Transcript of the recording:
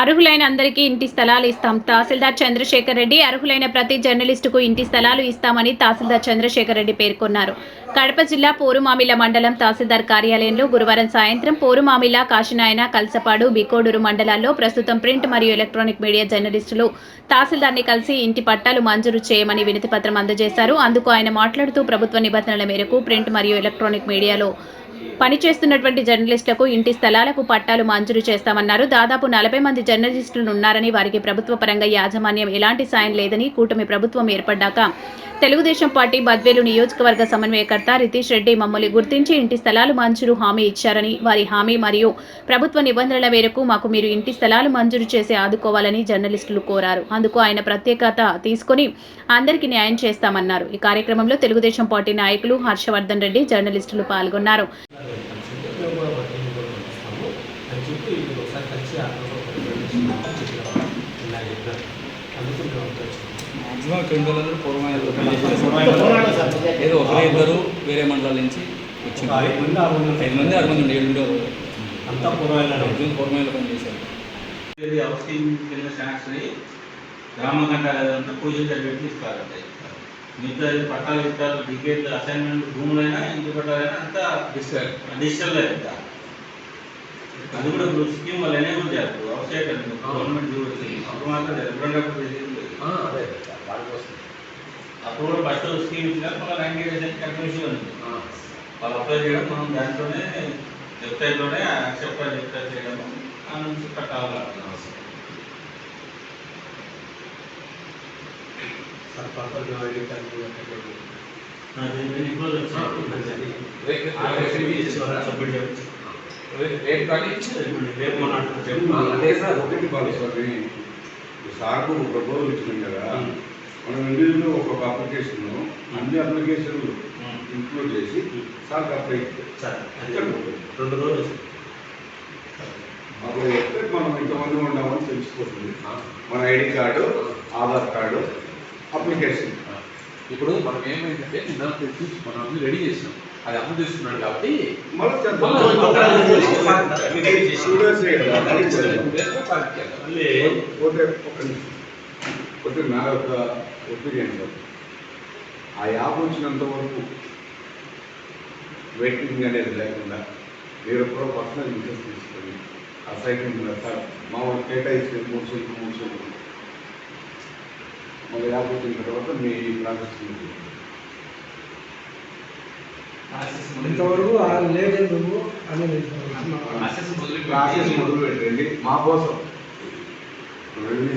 అర్హులైన అందరికీ ఇంటి స్థలాలు ఇస్తాం. తహసీల్దార్ చంద్రశేఖర్ రెడ్డి అర్హులైన ప్రతి జర్నలిస్టుకు ఇంటి స్థలాలు ఇస్తామని తహసీల్దార్ చంద్రశేఖర్ రెడ్డి పేర్కొన్నారు. కడప జిల్లా పోరుమామిల మండలం తహసీల్దార్ కార్యాలయంలో గురువారం సాయంత్రం పోరుమామిల కాశీనాయన కల్సపాడు బికోడూరు మండలాల్లో ప్రస్తుతం ప్రింట్ మరియు ఎలక్ట్రానిక్ మీడియా జర్నలిస్టులు తహసీల్దార్ని కలిసి ఇంటి పట్టాలు మంజూరు చేయమని వినతిపత్రం అందజేశారు. అందుకు ఆయన మాట్లాడుతూ ప్రభుత్వ నిబంధనల మేరకు ప్రింట్ మరియు ఎలక్ట్రానిక్ మీడియాలో పనిచేస్తున్నటువంటి జర్నలిస్టులకు ఇంటి స్థలాలకు పట్టాలు మంజూరు చేస్తామన్నారు. దాదాపు నలభై మంది జర్నలిస్టులు ఉన్నారని వారికి ప్రభుత్వ పరంగా యాజమాన్యం ఎలాంటి సాయం లేదని కూటమి ప్రభుత్వం ఏర్పడ్డాక తెలుగుదేశం పార్టీ బద్వేలు నియోజకవర్గ సమన్వయకర్త రితీష్ రెడ్డి మమ్మల్ని గుర్తించి ఇంటి స్థలాలు మంజూరు హామీ ఇచ్చారని వారి హామీ మరియు ప్రభుత్వ నిబంధనల మేరకు మాకు మీరు ఇంటి స్థలాలు మంజూరు చేసి ఆదుకోవాలని జర్నలిస్టులు కోరారు. అందుకు ఆయన ప్రత్యేకత తీసుకొని అందరికీ న్యాయం చేస్తామన్నారు. ఈ కార్యక్రమంలో తెలుగుదేశం పార్టీ నాయకులు హర్షవర్ధన్ రెడ్డి జర్నలిస్టులు పాల్గొన్నారు మేము కూడా వర్కింగ్ కూడా ఇస్తాము మీరు ఒకసారి కలిసి ఆ ఇలా చెప్పారు అందుకు అంతా. మాక్సిమం ఏదో ఒకరే ఇద్దరు వేరే మండలాల నుంచి ఒక వచ్చింది ఐదు మంది ఆరు మంది ఐదు మంది ఆరు మంది ఉండి ఏడు అంతా పూర్వమైనా పూర్వమాయలు పని చేశారు ఇది హౌసింగ్ కింద శాంక్షన్ గ్రామ పూజలు జరిపి ఇస్తారంటే మిగతా పట్టాలు ఇస్తారు టికెట్ అసైన్మెంట్ భూములైనా ఇంటి పట్టాలైనా అంతా డిజిటల్ డిజిటల్ ఇంకా అది కూడా ఇప్పుడు స్కీమ్ వాళ్ళు ఎనేబుల్ చేస్తారు అవుట్సైడ్ గవర్నమెంట్ కూడా వచ్చింది అప్పుడు మాత్రం ఎప్పుడప్పుడు అప్పుడు కూడా ఫస్ట్ స్కీమ్ ఇచ్చినారు మళ్ళీ నైన్టీ డేస్ కన్ఫ్యూషన్ ఉంది వాళ్ళు అప్లై చేయడం మనం దాంట్లోనే వెబ్సైట్లోనే యాక్సెప్ట్ రిజిస్టర్ చేయడం ఆ నుంచి కట్టాలి సార్ ప్రాపర్గా ఐడి కార్డు కూడా కట్టలేదు. అది నేను ఇప్పుడు వచ్చాను. సబ్మిట్ చేయించు. రేట్ కానీ రేపు మన అదే సార్ ఒకటి కాదు సార్ సార్కు ఒక ప్రపోజల్ ఇచ్చినాం కదా. మనం ఇండివిజువల్ ఒక్కొక్క అప్లికేషన్ అన్ని అప్లికేషన్లు ఇంక్లూడ్ చేసి సార్కి అప్లై సార్ రెండు రోజులు అప్పుడు చెప్తే మనం ఇంతమంది ఉన్నామని తెలిసిపోతుంది మన ID card Aadhaar card application. ఇప్పుడు మనం ఏమైందంటే నిన్న తెచ్చి మనం అన్ని రెడీ చేసినాం. అది అమ్మ తీసుకున్నాడు కాబట్టి నా యొక్క ఆ యాప్ వచ్చినంత వరకు వెయిటింగ్ అనేది లేకుండా మీరు కూడా పర్సనల్ ఇంట్రెస్ట్ తీసుకొని ఆ సైకిల్ సార్ మా వాళ్ళు కేటాయించిన మూడు సెంట్లు మూడు సెంట్లు వచ్చిన తర్వాత మీ ప్రాసెస్ ఇంతవరకు లేదు నువ్వు అని ప్రాసెస్ మొదలు ప్రాసెస్ మొదలు పెట్టండి. మా కోసం. రెవెన్యూ